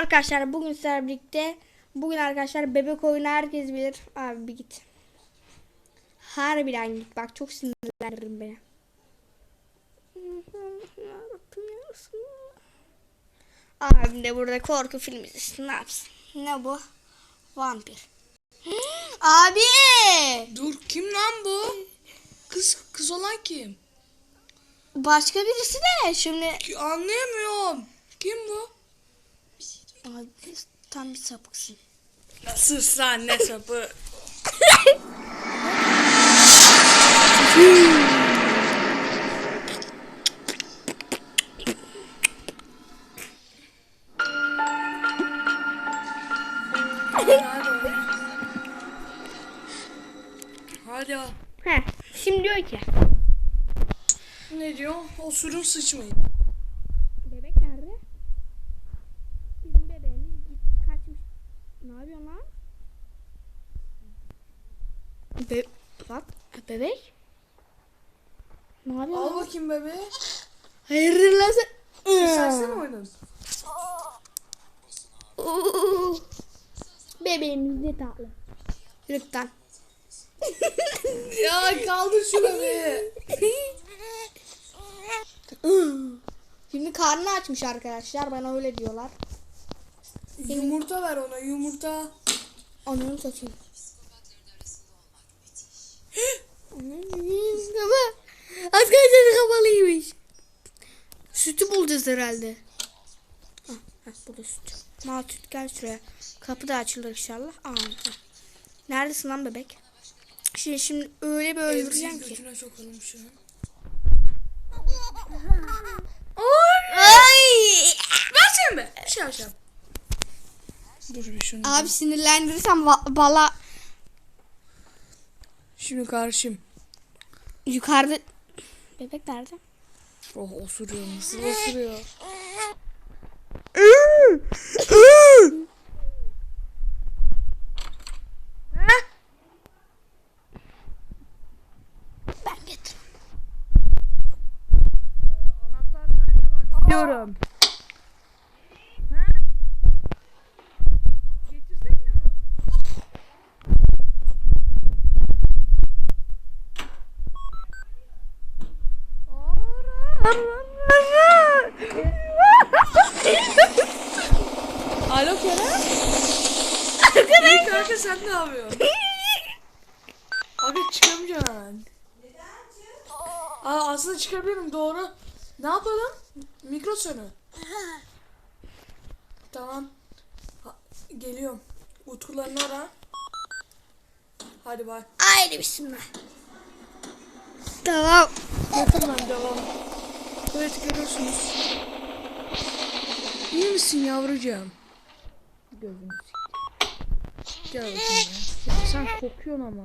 arkadaşlar bugün sizlerle birlikte bugün arkadaşlar bebek oyunu herkes bilir. Abi bir git. Harbiden git. Bak çok sinirlendiririm beni. Abim de burada korku filmi izlesin. Ne yapsın? Ne bu? Vampir. Abi! Dur kim lan bu? Kız kız olan kim? Başka birisi de şimdi Anlayamıyorum. Kim bu? Abi tam bir sapıksın. Nasıl sen ne sapı? Hadi. Heh, şimdi diyor ki Ne diyor? Osurun sıçmayın. Bebek nerede? Bizim bebeğimiz git kaçmış. Ne yapıyorsun lan? Be What? Bebek? Ne yapıyorsun Al lan? bakayım bebeği. Hayırdır lan sen? Sersene oynadın. Oo. Bebeğimiz ne tatlı. Lütfen. Ya kaldır şu bebeği. Şimdi karnı açmış arkadaşlar. Bana öyle diyorlar. Yumurta ver ona yumurta. Ananı satayım. Ama arkadaşlar kapalıymış. Sütü bulacağız herhalde. Hah, hah, burada süt. Mal süt gel şuraya. Kapı da açılır inşallah. Aa, hah. Neredesin lan bebek? Şimdi, şimdi öyle bir öldüreceğim ki. sokalım şu an. Ay! Versene be. Bir şey yapacağım. Dur bir şunu. Abi sinirlendirirsem bala Şimdi karşım. Yukarıda bebek nerede? Oh osuruyor nasıl osuruyor. Alo Kerem. İyi kanka sen ne yapıyorsun? Abi çıkamayacaksın. Aa aslında çıkabilirim doğru. Ne yapalım? Mikro sönü. tamam. Ha, geliyorum. Utkularını ara. Hadi bak. Haydi bismillah. Tamam. Hemen devam. Evet görüyorsunuz. İyi misin yavrucuğum? Gözünü sikeyim. Gel bakayım ya. Ya Sen kokuyorsun ama.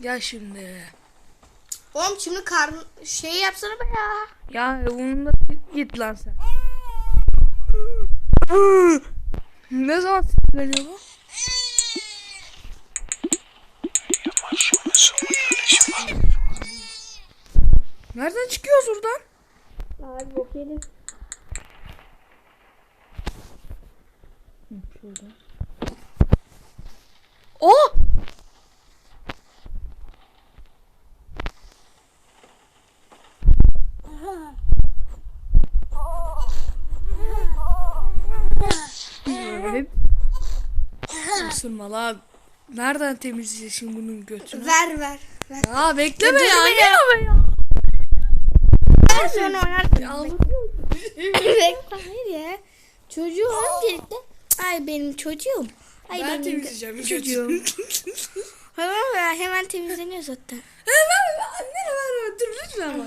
Gel şimdi. Oğlum şimdi karn şey yapsana be ya. Ya bununla git lan sen. ne zaman sinirleniyor bu? Nereden çıkıyoruz buradan? Abi bok yedim. Şuradan. Oh! Isırma lan. Nereden temizleyeceğiz şimdi bunun götünü? Ver ver. Ver. Ya bekleme ya. ya. Ver sonra. Ya Bekle hayır ya. Çocuğu öncelikle. Ay benim çocuğum. Ay Ben benim temizleyeceğim çocuğum. Hemen ver, hemen temizleniyor zaten. Annene ver ver. Dur lütfen bak.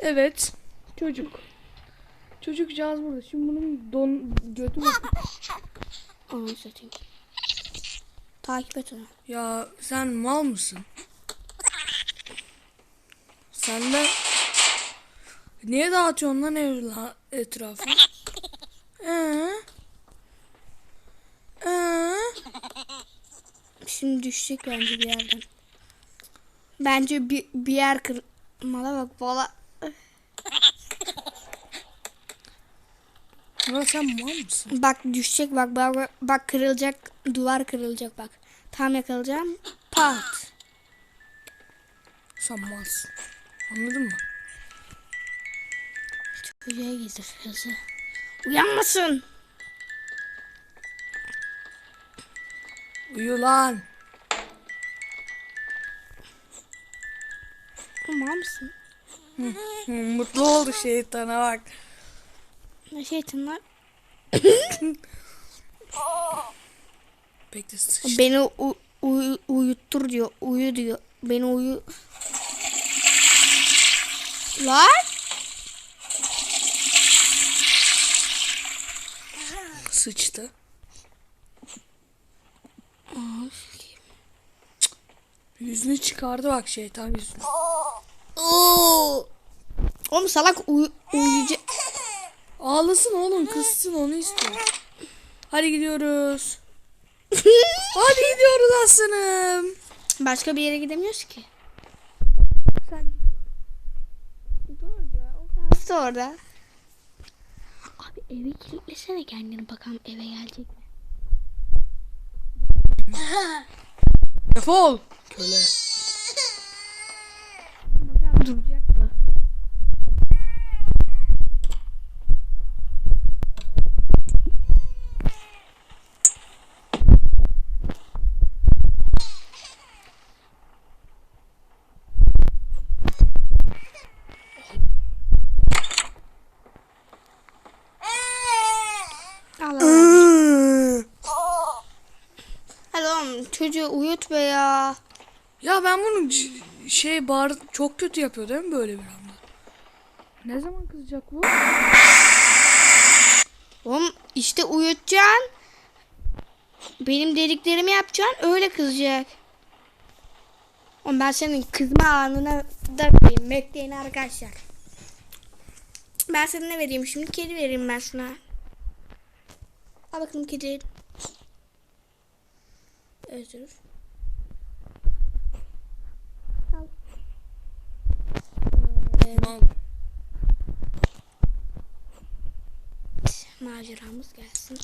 Evet. Çocuk. Çocukcağız burada. Şimdi bunun don götü bak. Onu satayım. Takip et onu. Ya sen mal mısın? Sen de niye dağıtıyorsun lan evla etrafı? Ee? Ee? Şimdi düşecek bence bir yerden. Bence bir, bir yer kırmala bak valla. Ya sen mal mısın? Bak düşecek bak bak, bak kırılacak duvar kırılacak bak. Tam yakalayacağım. Pat. Sen malsın. Anladın mı? Çocuğa getir hızlı. Uyanmasın. Uyu lan. Tamam mısın? Mutlu oldu şeytana bak. Ne şeytanlar? Bekle sıç. Beni u- uyu- uyuttur diyor. Uyu diyor. Beni uyu. Lan? Sıçtı. Yüzünü çıkardı bak şeytan yüzünü. Oo. Oğlum salak uyu uyuyacak. Ağlasın oğlum kızsın onu istiyor. Hadi gidiyoruz. Hadi gidiyoruz aslanım. Başka bir yere gidemiyoruz ki. Sen Nasıl orada? Eve kilitlesene kendini bakalım eve gelecek mi? Defol. Köle. Bakalım duracak mı? Allah. Hadi oğlum çocuğu uyut be ya. Ya ben bunu şey bağır çok kötü yapıyor değil mi böyle bir anda? Ne zaman kızacak bu? Oğlum işte uyutacaksın. Benim dediklerimi yapacaksın öyle kızacak. Oğlum ben senin kızma anına da vereyim. Bekleyin arkadaşlar. Ben sana ne vereyim şimdi? Kedi vereyim ben sana. Al bakalım kedi. Özür. Ee, maceramız gelsin.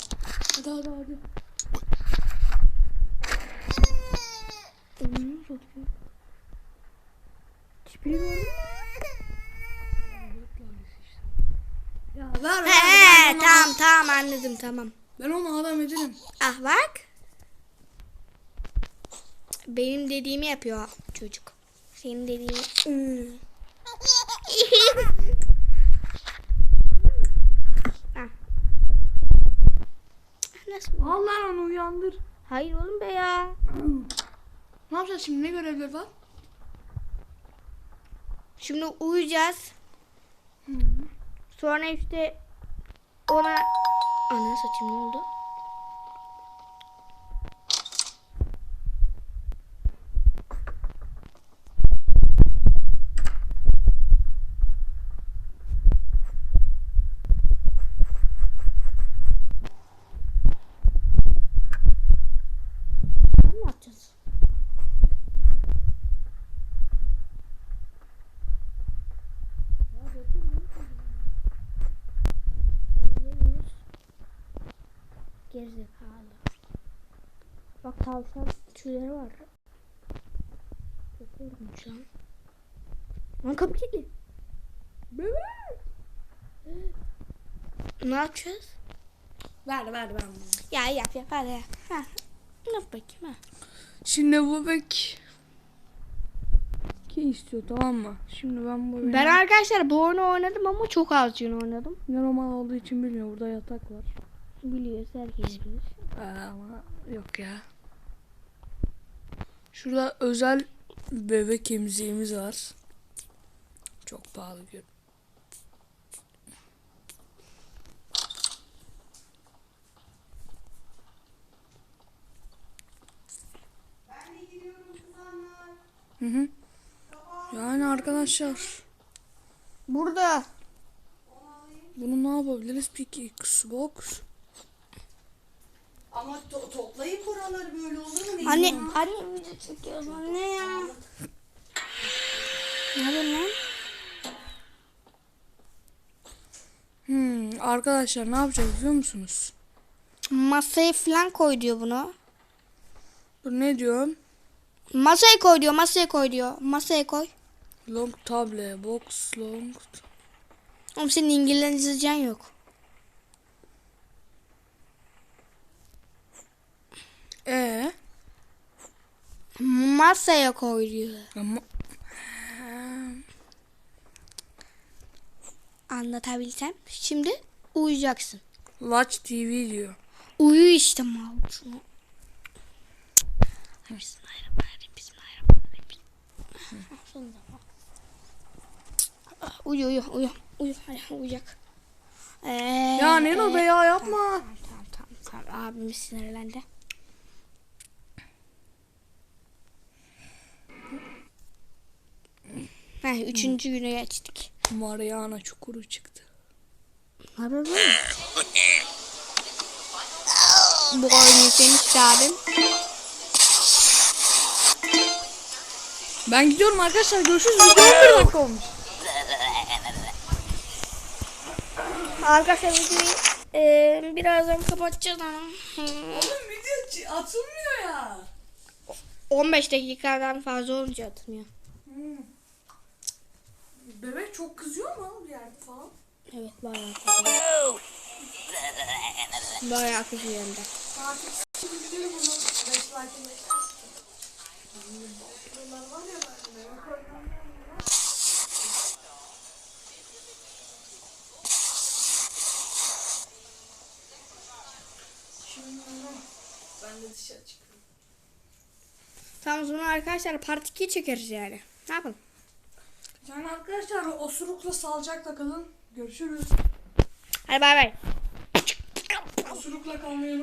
Hadi hadi hadi. Oyunu uzatıyor. Tipini gördün mü? Ya ver. He, tamam tamam anladım tamam. ben onu adam ederim. Ah bak. Benim dediğimi yapıyor çocuk. Senin dediğini. Hmm. ah. Nasıl? Al lan onu uyandır. Hayır oğlum be ya. Ne yapacağız şimdi ne görevleri var? Şimdi uyuyacağız. Sonra işte ona... Ana saçım ne oldu? Gerizekalı. Bak tavşan tüyleri var. Çok korkunç lan. Lan kapı kilitli. Ne yapacağız? Ver ver ver. Ya yap yap hadi yap. Ha. Yap bakayım ha. Şimdi bu bebek ki istiyor tamam mı? Şimdi ben bu Ben arkadaşlar bu oyunu oynadım ama çok azcını oynadım. normal olduğu için bilmiyor. Burada yatak var. Biliyoruz herkes bilir. Ee, ama yok ya. Şurada özel bebek emziğimiz var. Çok pahalı gör. Hı hı. Yani arkadaşlar Burada. bunu ne yapabiliriz peki Xbox? Ama to- toplayıp buraları böyle olur mu? Ne Anne, anne video çekiyoruz anne ya. Ne yapıyorsun lan? Hmm, arkadaşlar ne yapacağız biliyor musunuz? Masaya falan koy diyor bunu. Dur ne diyorum? Masaya koy diyor. Masaya koy diyor. Masaya koy. Long table, box long. Oğlum senin İngilizcen yok. E Masaya koy diyor. ama Anlatabilsem. Şimdi uyuyacaksın. Watch TV diyor. Uyu işte mal. Şunu. Bismillahirrahmanirrahim. Bismillahirrahmanirrahim. Ah, Uyu uyu uyu. Uyu. Uyuyacak. Ee, Ya Neno be ya yapma. Tamam tamam tamam. tamam. Abimiz sinirlendi. Heh, üçüncü güne geçtik. Mariana çukuru çıktı. Haber? Bu oyunu yüklemiş abim. Ben gidiyorum arkadaşlar görüşürüz. Video 11 dakika olmuş. Arkadaşlar videoyu e, birazdan kapatacağız ama. Oğlum video atılmıyor ya. 15 dakikadan fazla olunca atmıyor. Bebek çok kızıyor mu bir yerde falan? Evet bayağı kızıyor. Bayağı kızıyor hem de. Artık şimdi gidelim bunu. 5 like'ını Bunlar var ya bende. Şimdi ben de dışarı çıkıyorum. Tamam o zaman arkadaşlar part 2 çekeriz yani. Ne yapalım? Yani arkadaşlar osurukla salacakla kalın. Görüşürüz. Hadi bay bay. Osurukla kalmayı